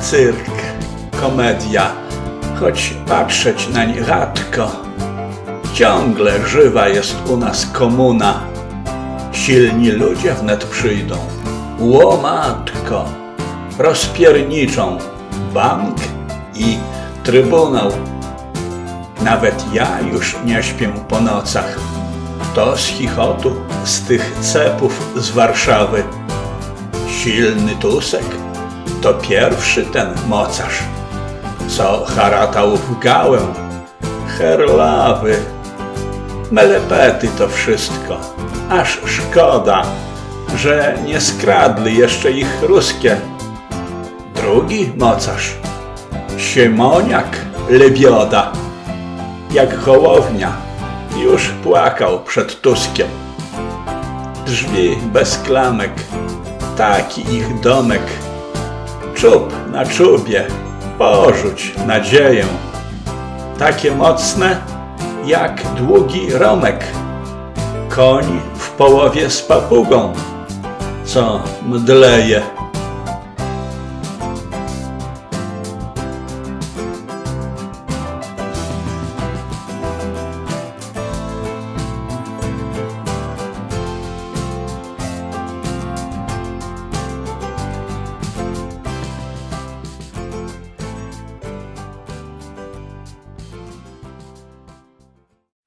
Cyrk, komedia, choć patrzeć nań rzadko. Ciągle żywa jest u nas komuna. Silni ludzie wnet przyjdą. Łomatko, rozpierniczą bank i trybunał. Nawet ja już nie śpię po nocach. To z chichotu, z tych cepów z Warszawy. Silny Tusek to pierwszy ten mocarz, co haratał w gałę. Herlawy, melepety to wszystko. Aż szkoda, że nie skradli jeszcze ich ruskie. Drugi mocarz, Siemoniak Lebioda, jak Hołownia, już płakał przed Tuskiem. Drzwi bez klamek, taki ich domek. Czub na czubie, porzuć nadzieję. Takie mocne, jak długi romek. Koń w połowie z papugą, co mdleje